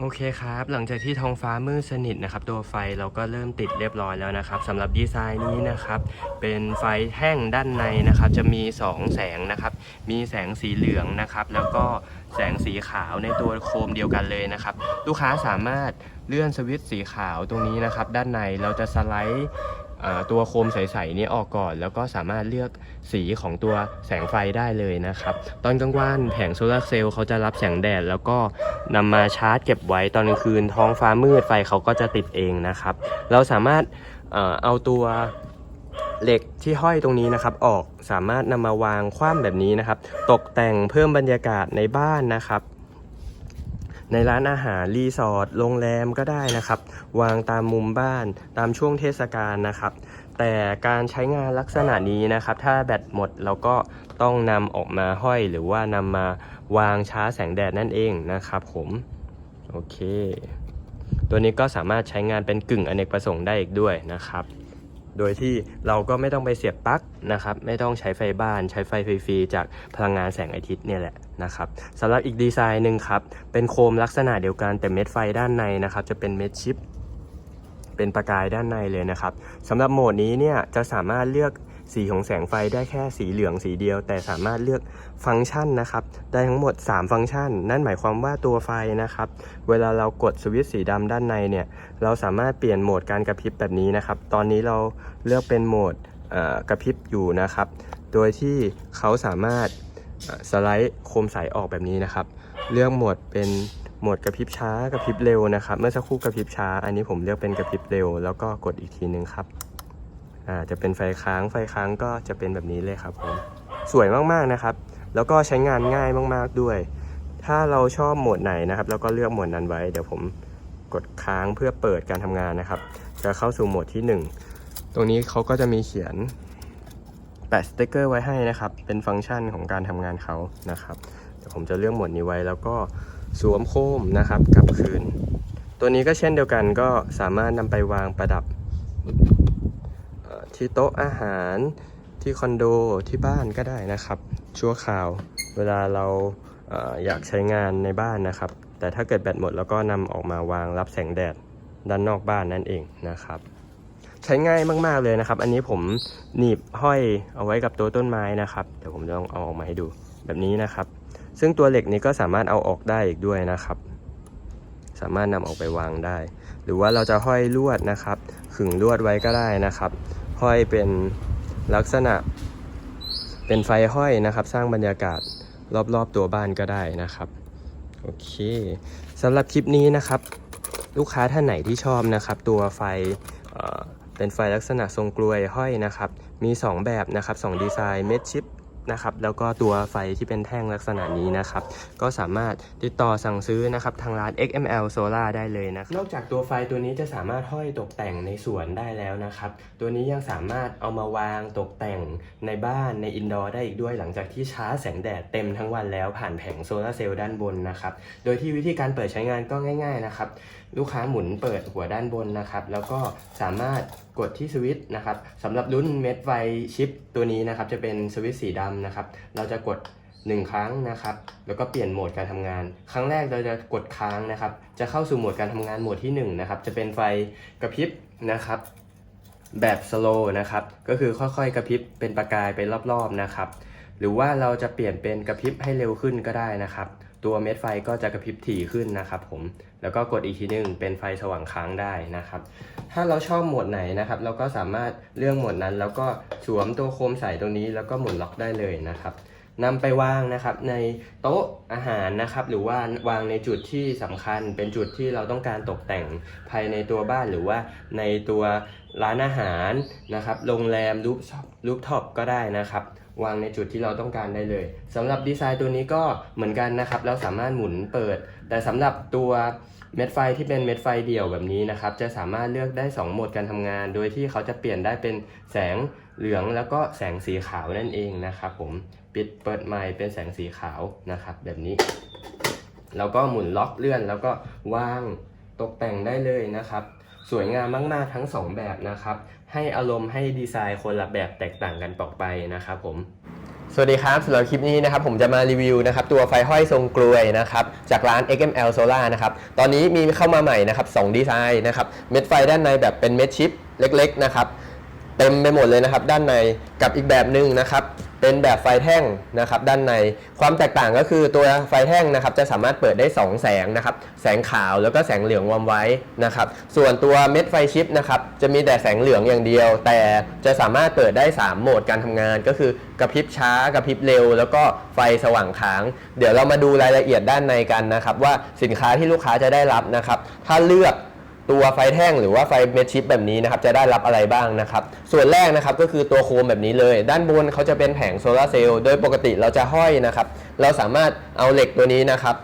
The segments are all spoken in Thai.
โอเคครับ หลังจากที่ท้องฟ้ามืดสนิทนะครับ ตัวไฟเราก็เริ่มติดเรียบร้อยแล้วนะครับสำหรับดีไซน์นี้นะครับ เป็นไฟแท่งด้านในนะครับ จะมี 2 แสงนะครับ มีแสงสีเหลืองนะครับ แล้วก็แสงสีขาวในตัวโคมเดียวกันเลยนะครับ ลูกค้าสามารถเลื่อนสวิตช์สีขาวตรงนี้นะครับ ด้านในเราจะสไลด์ ตัวโคมใสๆนี้ออกก่อน แล้วก็สามารถเลือกสีของตัวแสงไฟได้เลยนะครับ ตอนกลางวันแผงโซลาร์เซลล์เขาจะรับแสงแดด แล้วก็นำมาชาร์จเก็บไว้ตอนกลางคืนท้องฟ้ามืดไฟเขาก็จะติดเองนะครับ เราสามารถเอ่อเอาตัวเหล็กที่ห้อยตรงนี้นะครับ ออกสามารถนำมาวางคว่ำแบบนี้นะครับ ตกแต่งเพิ่มบรรยากาศในบ้านนะครับ ในร้านอาหารรีสอร์ทโรงแรมก็ได้นะครับ วางตามมุมบ้านตามช่วงเทศกาลนะครับ แต่การใช้งานลักษณะนี้นะครับ ถ้าแบตหมดเราก็ต้องนำออกมาห้อยหรือว่านำมาวางช้าแสงแดดนั่นเองนะครับผมโอเค ตัวนี้ก็สามารถใช้งานเป็นกึ่งอเนกประสงค์ได้อีกด้วยนะครับ โดยที่เราก็ไม่ต้องไปเสียบปลั๊กนะครับ ไม่ต้องใช้ไฟบ้านใช้ไฟฟรีๆจากพลังงานแสงอาทิตย์เนี่ยแหละนะครับสำหรับอีกดีไซน์หนึ่งครับ เป็นโคมลักษณะเดียวกันแต่เม็ดไฟด้านในนะครับ จะเป็นเม็ดชิปเป็นประกายด้านในเลยนะครับสำหรับโหมดนี้เนี่ยจะสามารถเลือก สีของแสงไฟได้แค่สีเหลืองสีเดียว แต่สามารถเลือกฟังก์ชันนะครับ ได้ทั้งหมด 3 ฟังก์ชัน นั่นหมายความว่าตัวไฟนะครับ เวลาเรากดสวิตช์สีดำด้านในเนี่ย เราสามารถเปลี่ยนโหมดการกระพริบแบบนี้นะครับ ตอนนี้เราเลือกเป็นโหมดกระพริบอยู่นะครับ โดยที่เขาสามารถสไลด์โคมใสออกแบบนี้นะครับ เลือกโหมดเป็นโหมดกระพริบช้ากระพริบเร็วนะครับ เมื่อสักครู่กระพริบช้า อันนี้ผมเลือกเป็นกระพริบเร็ว แล้วก็กดอีกทีนึงครับ อ่าจะเป็นไฟค้างไฟค้างก็จะเป็นแบบนี้เลยครับผมสวยมากๆนะครับ แล้วก็ใช้งานง่ายมากๆด้วย ถ้าเราชอบโหมดไหนนะครับแล้วก็เลือกโหมดนั้นไว้เดี๋ยวผมกดค้างเพื่อเปิดการทำงานนะครับ จะเข้าสู่โหมดที่ 1 ตรงนี้เขาก็จะมีเขียนแปะสติกเกอร์ไว้ให้นะครับ เป็นฟังก์ชันของการทำงานเขานะครับเดี๋ยวผมจะเลือกโหมดนี้ไว้แล้วก็สวมโคมนะครับกลับคืน ตัวนี้ก็เช่นเดียวกันก็สามารถนำไปวางประดับ ที่โต๊ะอาหารที่คอนโดที่บ้านก็ได้นะครับ ชั่วคราวเวลาเราอยากใช้งานในบ้านนะครับ แต่ถ้าเกิดแบตหมดแล้วก็นำออกมาวางรับแสงแดดด้านนอกบ้านนั่นเองนะครับ ใช้ง่ายมากๆเลยนะครับ อันนี้ผมหนีบห้อยเอาไว้กับตัวต้นไม้นะครับเดี๋ยวผมจะลองเอาออกมาให้ดูแบบนี้นะครับ ซึ่งตัวเหล็กนี้ก็สามารถเอาออกได้อีกด้วยนะครับ สามารถนำออกไปวางได้ หรือว่าเราจะห้อยลวดนะครับ ขึงลวดไว้ก็ได้นะครับ ห้อยเป็นลักษณะเป็นไฟห้อยนะครับ สร้างบรรยากาศรอบๆตัวบ้านก็ได้นะครับโอเคสำหรับคลิปนี้นะครับ ลูกค้าท่านไหนที่ชอบนะครับ ตัวไฟเอ่อเป็นไฟลักษณะทรงกลวยห้อยนะครับ มี 2 แบบนะครับ 2 ดีไซน์เม็ดชิป นะครับแล้วก็ตัวไฟที่เป็นแท่งลักษณะนี้นะครับ ก็สามารถติดต่อสั่งซื้อนะครับทางร้าน XML Solar ได้เลยนะครับนอกจากตัวไฟตัวนี้จะสามารถห้อยตกแต่งในสวนได้แล้วนะครับ ตัวนี้ยังสามารถเอามาวางตกแต่งในบ้านในอินดอร์ได้อีกด้วยหลังจากที่ชาร์จแสงแดดเต็มทั้งวันแล้วผ่านแผงโซลาร์เซลล์ด้านบนนะครับ โดยที่วิธีการเปิดใช้งานก็ง่าย ๆนะครับลูกค้าหมุนเปิดหัวด้านบนนะครับ แล้วก็สามารถกดที่สวิตช์นะครับสำหรับรุ่นเม็ดไฟชิปตัวนี้นะครับจะเป็นสวิตช์สีดำนะครับ เราจะกด1ครั้งนะครับ แล้วก็เปลี่ยนโหมดการทำงาน ครั้งแรกเราจะกดค้างนะครับ จะเข้าสู่โหมดการทำงานโหมดที่1นะครับ จะเป็นไฟกระพริบนะครับ แบบสโลว์นะครับ ก็คือค่อยๆ กระพริบเป็นประกายไปรอบๆนะครับ หรือว่าเราจะเปลี่ยนเป็นกระพริบให้เร็วขึ้นก็ได้นะครับ ตัวเม็ดไฟก็จะกระพริบถี่ขึ้นนะครับผม แล้วก็กดอีกทีหนึงเป็นไฟสว่างค้างได้นะครับ ถ้าเราชอบโหมดไหนนะครับ เราก็สามารถเลือกโหมดนั้น แล้วก็สวมตัวโคมใส่ตรงนี้ แล้วก็หมุนล็อกได้เลยนะครับนำไปวางนะครับในโต๊ะอาหารนะครับ หรือว่าวางในจุดที่สำคัญ เป็นจุดที่เราต้องการตกแต่งภายในตัวบ้านหรือว่าในตัวร้านอาหารนะครับ โรงแรมรูปรูปท็อปก็ได้นะครับ วางในจุดที่เราต้องการได้เลยสำหรับดีไซน์ตัวนี้ก็เหมือนกันนะครับ เราสามารถหมุนเปิด แต่สำหรับตัวเม็ดไฟที่เป็นเม็ดไฟเดี่ยวแบบนี้นะครับ จะสามารถเลือกได้ 2 โหมดการทำงาน โดยที่เขาจะเปลี่ยนได้เป็นแสงเหลืองแล้วก็แสงสีขาวนั่นเองนะครับผมปิดเปิดไมค์เป็นแสงสีขาวนะครับ แบบนี้แล้วก็หมุนล็อกเลื่อนแล้วก็วางตกแต่งได้เลยนะครับ สวยงามมาก ๆ ทั้ง 2 แบบนะครับ ให้อารมณ์ให้ดีไซน์คนละแบบแตกต่างกันออกไปนะครับผมสวัสดีครับสำหรับคลิปนี้นะครับผมจะมารีวิวนะครับตัวไฟห้อยทรงกลวยนะครับจากร้าน XML Solar นะครับตอนนี้มีเข้ามาใหม่นะครับ2ดีไซน์นะครับเม็ดไฟด้านในแบบเป็นเม็ดชิปเล็กๆนะครับเต็มไปหมดเลยนะครับด้านในกับอีกแบบหนึ่งนะครับ เป็นแบบไฟแท่งนะครับด้านในความแตกต่างก็คือตัวไฟแท่งนะครับจะสามารถเปิดได้ 2 แสงนะครับแสงขาวแล้วก็แสงเหลืองวอมไว้นะครับส่วนตัวเม็ดไฟชิปนะครับจะมีแต่แสงเหลืองอย่างเดียว แต่จะสามารถเปิดได้ 3 โหมดการทำงาน ก็คือกระพริบช้ากระพริบเร็ว แล้วก็ไฟสว่างค้าง เดี๋ยวเรามาดูรายละเอียดด้านในกันนะครับว่าสินค้าที่ลูกค้าจะได้รับนะครับถ้าเลือก ตัวไฟแท่งหรือว่าไฟเม็ดชิปแบบนี้นะครับจะได้รับอะไรบ้างนะครับ ส่วนแรกนะครับก็คือตัวโคมแบบนี้เลย ด้านบนเขาจะเป็นแผงโซลาร์เซลล์โดยปกติเราจะห้อยนะครับ เราสามารถเอาเหล็กตัวนี้นะครับ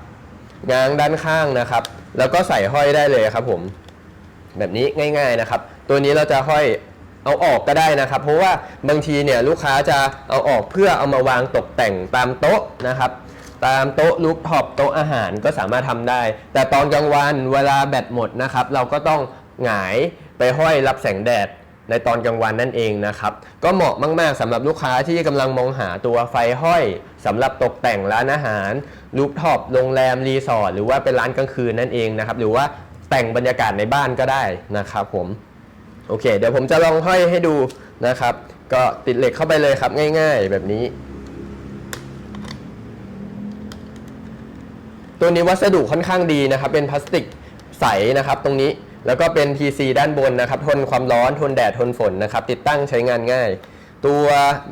ง้างด้านข้างนะครับ แล้วก็ใส่ห้อยได้เลยครับผมแบบนี้ง่าย ๆนะครับ ตัวนี้เราจะห้อยเอาออกก็ได้นะครับ เพราะว่าบางทีเนี่ยลูกค้าจะเอาออกเพื่อเอามาวางตกแต่งตามโต๊ะนะครับ ตามโต๊ะลูกท็อปโต๊ะอาหารก็สามารถทำได้ แต่ตอนกลางวันเวลาแบตหมดนะครับ เราก็ต้องหงายไปห้อยรับแสงแดดในตอนกลางวันนั่นเองนะครับ ก็เหมาะมากๆสำหรับลูกค้าที่กำลังมองหาตัวไฟห้อยสำหรับตกแต่งร้านอาหารลูกท็อปโรงแรมรีสอร์ทหรือว่าเป็นร้านกลางคืนนั่นเองนะครับ หรือว่าแต่งบรรยากาศในบ้านก็ได้นะครับผมโอเค เดี๋ยวผมจะลองห้อยให้ดูนะครับ ก็ติดเหล็กเข้าไปเลยครับง่าย ๆ แบบนี้ ตัวนี้วัสดุค่อนข้างดีนะครับ เป็นพลาสติกใสนะครับ ตรงนี้แล้วก็เป็น PC ด้านบนนะครับ ทนความร้อนทนแดดทนฝนนะครับ ติดตั้งใช้งานง่าย ตัว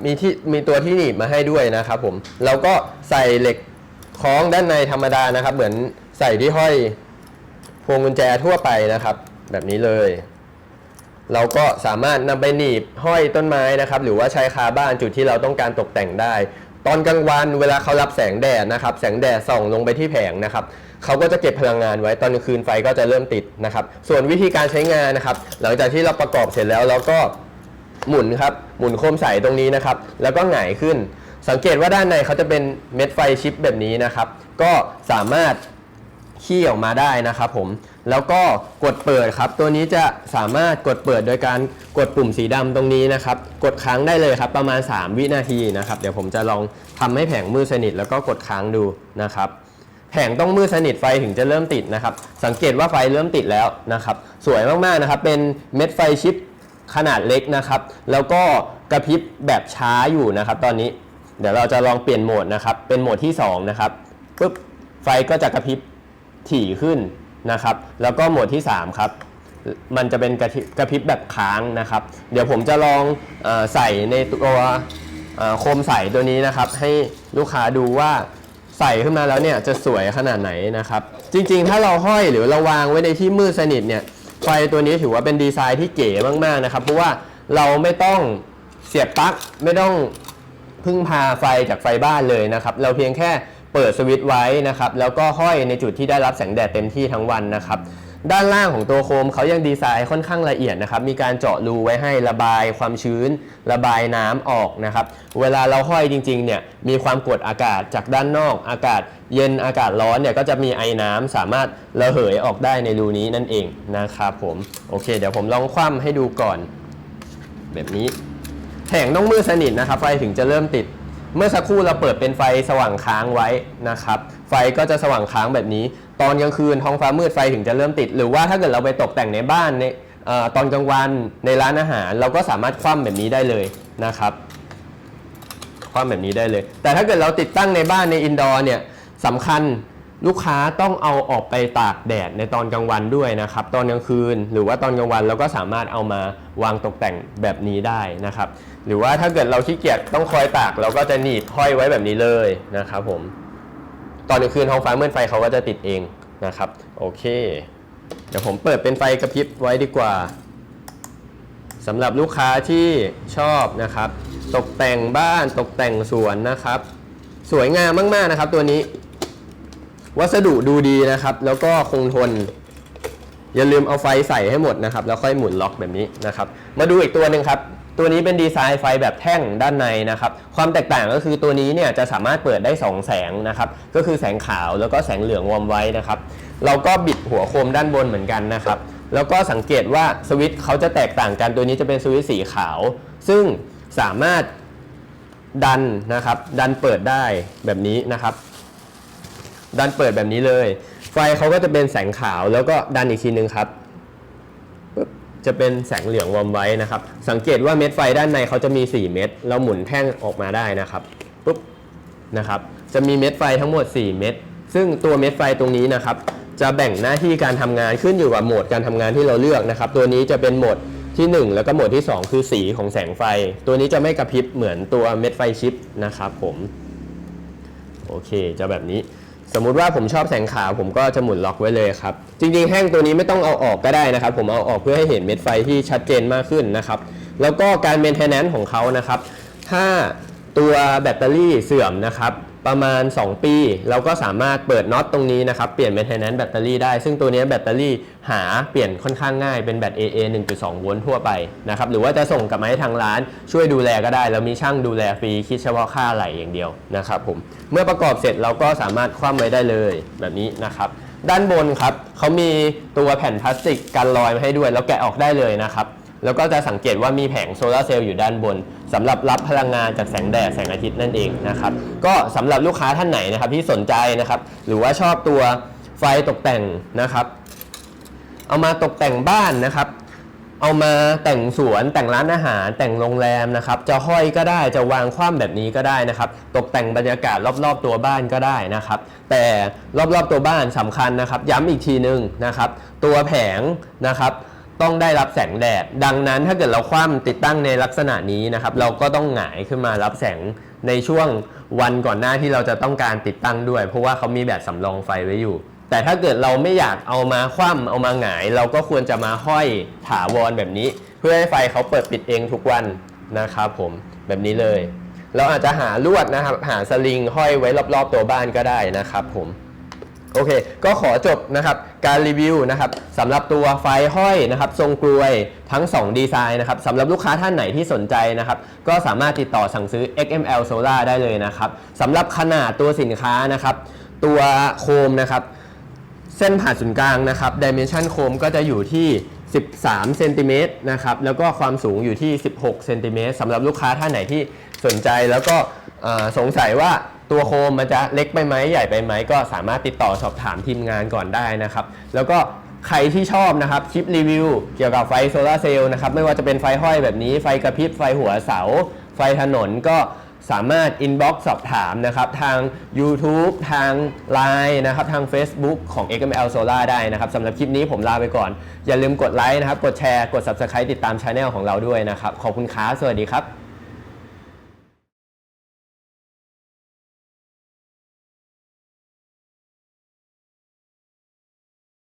มีที่มีตัวที่หนีบมาให้ด้วยนะครับผมแล้วก็ใส่เหล็กคล้องด้านในธรรมดานะครับ เหมือนใส่ที่ห้อยพวงกุญแจทั่วไปนะครับ แบบนี้เลย เราก็สามารถนำไปหนีบห้อยต้นไม้นะครับ หรือว่าใช้คาบ้านจุดที่เราต้องการตกแต่งได้ ตอนกลางวันเวลาเขารับแสงแดดนะครับ แสงแดดส่องลงไปที่แผงนะครับเขาก็จะเก็บพลังงานไว้ตอนกลางคืนไฟก็จะเริ่มติดนะครับ ส่วนวิธีการใช้งานนะครับ หลังจากที่เราประกอบเสร็จแล้วเราก็หมุนครับหมุนโคมใสตรงนี้นะครับ แล้วก็หงายขึ้น สังเกตว่าด้านในเขาจะเป็นเม็ดไฟชิปแบบนี้นะครับ ก็สามารถขี้ออกมาได้นะครับผม แล้วก็กดเปิดครับ ตัวนี้จะสามารถกดเปิดโดยการกดปุ่มสีดำตรงนี้นะครับ กดค้างได้เลยครับประมาณ 3 วินาทีนะครับ เดี๋ยวผมจะลองทำให้แผงมืดสนิทแล้วก็กดค้างดูนะครับ แผงต้องมืดสนิทไฟถึงจะเริ่มติดนะครับ สังเกตว่าไฟเริ่มติดแล้วนะครับ สวยมากๆนะครับ เป็นเม็ดไฟชิปขนาดเล็กนะครับ แล้วก็กระพริบแบบช้าอยู่นะครับ ตอนนี้เดี๋ยวเราจะลองเปลี่ยนโหมดนะครับ เป็นโหมดที่สองนะครับปุ๊บไฟก็จะกระพริบถี่ขึ้น นะครับ แล้วก็โหมดที่ 3 ครับ มันจะเป็นกระพริบกระพริบแบบค้างนะครับ เดี๋ยวผมจะลองอใส่ในตัวโคมใส่ตัวนี้นะครับ ให้ลูกค้าดูว่าใส่ขึ้นมาแล้วเนี่ยจะสวยขนาดไหนนะครับ จริงๆ ถ้าเราห้อยหรือเราวางไว้ในที่มืดสนิทเนี่ยไฟตัวนี้ถือว่าเป็นดีไซน์ที่เก๋มากๆนะครับ เพราะว่าเราไม่ต้องเสียบปลั๊กไม่ต้องพึ่งพาไฟจากไฟบ้านเลยนะครับ เราเพียงแค่ เปิดสวิตช์ไว้นะครับ แล้วก็ห้อยในจุดที่ได้รับแสงแดดเต็มที่ทั้งวันนะครับ ด้านล่างของตัวโคมเขายังดีไซน์ค่อนข้างละเอียดนะครับ มีการเจาะรูไว้ให้ระบายความชื้น ระบายน้ำออกนะครับ เวลาเราห้อยจริงๆเนี่ย มีความกดอากาศจากด้านนอก อากาศเย็น อากาศร้อนเนี่ย ก็จะมีไอ้น้ำสามารถระเหยออกได้ในรูนี้นั่นเองนะครับผม โอเค เดี๋ยวผมลองคว่ำให้ดูก่อน แบบนี้ แผงต้องมืดสนิทนะครับ ไฟถึงจะเริ่มติด เมื่อสักครู่เราเปิดเป็นไฟสว่างค้างไว้นะครับ ไฟก็จะสว่างค้างแบบนี้ ตอนกลางคืนท้องฟ้ามืดไฟถึงจะเริ่มติด หรือว่าถ้าเกิดเราไปตกแต่งในบ้านในอตอนกลางวันในร้านอาหาร เราก็สามารถคว่ำแบบนี้ได้เลยนะครับคว่ำแบบนี้ได้เลย แต่ถ้าเกิดเราติดตั้งในบ้านในอินดอร์เนี่ยสำคัญลูกค้าต้องเอาออกไปตากแดดในตอนกลางวันด้วยนะครับ ตอนกลางคืน หรือว่าตอนกลางวันเราก็สามารถเอามาวางตกแต่งแบบนี้ได้นะครับ หรือว่าถ้าเกิดเราขี้เกียจต้องคอยตากเราก็จะหนีบห้อยไว้แบบนี้เลยนะครับผม ตอนกลางคืนท้องฟ้ามืดไฟเขาก็จะติดเองนะครับ โอเค เดี๋ยวผมเปิดเป็นไฟกระพริบไว้ดีกว่าสำหรับลูกค้าที่ชอบนะครับ ตกแต่งบ้านตกแต่งสวนนะครับ สวยงามมากๆนะครับ ตัวนี้ วัสดุดูดีนะครับ แล้วก็คงทน อย่าลืมเอาไฟใส่ให้หมดนะครับ แล้วค่อยหมุนล็อกแบบนี้นะครับ มาดูอีกตัวหนึ่งครับ ตัวนี้เป็นดีไซน์ไฟแบบแท่งด้านในนะครับความแตกต่างก็คือตัวนี้เนี่ยจะสามารถเปิดได้ 2 แสงนะครับก็คือแสงขาวแล้วก็แสงเหลืองวอมไว้นะครับเราก็บิดหัวโคมด้านบนเหมือนกันนะครับแล้วก็สังเกตว่าสวิตช์เขาจะแตกต่างกันตัวนี้จะเป็นสวิตช์สีขาว ซึ่งสามารถดันนะครับ ดันเปิดได้แบบนี้นะครับ ดันเปิดแบบนี้เลย ไฟเขาก็จะเป็นแสงขาวแล้วก็ดันอีกทีนึงครับ จะเป็นแสงเหลืองวอมไว้นะครับ สังเกตว่าเม็ดไฟด้านในเขาจะมี 4 เม็ดเราหมุนแท่งออกมาได้นะครับปุ๊บนะครับจะมีเม็ดไฟทั้งหมด 4 เม็ดซึ่งตัวเม็ดไฟตรงนี้นะครับ จะแบ่งหน้าที่การทำงานขึ้นอยู่กับโหมดการทำงานที่เราเลือกนะครับ ตัวนี้จะเป็นโหมดที่ 1 แล้วก็โหมดที่ 2 คือสีของแสงไฟ ตัวนี้จะไม่กระพริบเหมือนตัวเม็ดไฟชิปนะครับผมโอเคจะแบบนี้ สมมุติว่าผมชอบแสงขาวผมก็จะหมุนล็อกไว้เลยครับ จริงๆ แห้งตัวนี้ไม่ต้องเอาออกก็ได้นะครับ ผมเอาออกเพื่อให้เห็นเม็ดไฟที่ชัดเจนมากขึ้นนะครับ แล้วก็การเมนเทนแนนซ์ของเขานะครับ ถ้าตัวแบตเตอรี่เสื่อมนะครับ ประมาณ 2 ปี เราก็สามารถเปิดน็อตตรงนี้นะครับ เปลี่ยนเมนเทนแนนซ์แบตเตอรี่ได้ ซึ่งตัวนี้แบตเตอรี่หาเปลี่ยนค่อนข้างง่ายเป็นแบต AA 1.2 โวลต์ทั่วไปนะครับ หรือว่าจะส่งกลับมาให้ทางร้านช่วยดูแลก็ได้ แล้วมีช่างดูแลฟรี คิดเฉพาะค่าไหลอย่างเดียวนะครับผม เมื่อประกอบเสร็จเราก็สามารถคว่ำไว้ได้เลยแบบนี้นะครับ ด้านบนครับเขามีตัวแผ่นพลาสติกกันรอยมาให้ด้วย แล้วแกะออกได้เลยนะครับ แล้วก็จะสังเกตว่ามีแผงโซลาร์เซลล์อยู่ด้านบนสำหรับรับพลังงานจากแสงแดดแสงอาทิตย์นั่นเองนะครับก็สำหรับลูกค้าท่านไหนนะครับที่สนใจนะครับหรือว่าชอบตัวไฟตกแต่งนะครับ เอามาตกแต่งบ้านนะครับ เอามาแต่งสวนแต่งร้านอาหารแต่งโรงแรมนะครับ จะห้อยก็ได้จะวางคว่ำแบบนี้ก็ได้นะครับ ตกแต่งบรรยากาศรอบๆตัวบ้านก็ได้นะครับ แต่รอบๆตัวบ้านสำคัญนะครับ ย้ำอีกทีนึงนะครับ ตัวแผงนะครับ ต้องได้รับแสงแดด ดังนั้นถ้าเกิดเราคว่ำติดตั้งในลักษณะนี้นะครับ เราก็ต้องหงายขึ้นมารับแสงในช่วงวันก่อนหน้าที่เราจะต้องการติดตั้งด้วย เพราะว่าเขามีแบบสำรองไฟไว้อยู่ แต่ถ้าเกิดเราไม่อยากเอามาคว่ำเอามาหงาย เราก็ควรจะมาห้อยถาวรแบบนี้ เพื่อให้ไฟเขาเปิดปิดเองทุกวันนะครับผมแบบนี้เลย เราอาจจะหาลวดนะครับ หาสลิงห้อยไว้รอบๆตัวบ้านก็ได้นะครับผม โอเค ก็ขอจบนะครับการรีวิวนะครับสำหรับตัวไฟห้อยนะครับทรงกลวยทั้ง 2 ดีไซน์นะครับสำหรับลูกค้าท่านไหนที่สนใจนะครับก็สามารถติดต่อสั่งซื้อ XML Solar ได้เลยนะครับสำหรับขนาดตัวสินค้านะครับตัวโคมนะครับเส้นผ่านศูนย์กลางนะครับดิเมนชันโคมก็จะอยู่ที่ 13เซนติเมตรนะครับแล้วก็ความสูงอยู่ที่ 16เซนติเมตรสำหรับลูกค้าท่านไหนที่สนใจแล้วก็สงสัยว่า ตัวโคมมันจะเล็กไปไหมใหญ่ไปไหมก็สามารถติดต่อสอบถามทีมงานก่อนได้นะครับ แล้วก็ใครที่ชอบนะครับคลิปรีวิว เกี่ยวกับไฟโซลาร์เซลล์นะครับไม่ว่าจะเป็นไฟห้อยแบบนี้ไฟกระพริบไฟหัวเสา ไฟถนนก็สามารถ inbox สอบถามนะครับ ทาง YouTube ทาง Line นะครับ ทาง Facebook ของ XML Solar ได้นะครับสำหรับคลิปนี้ผมลาไปก่อน อย่าลืมกดไลค์นะครับ กดแชร์ กด Subscribe ติดตามช anel ของเราด้วยนะครับ ขอบคุณครับสวัสดีครับ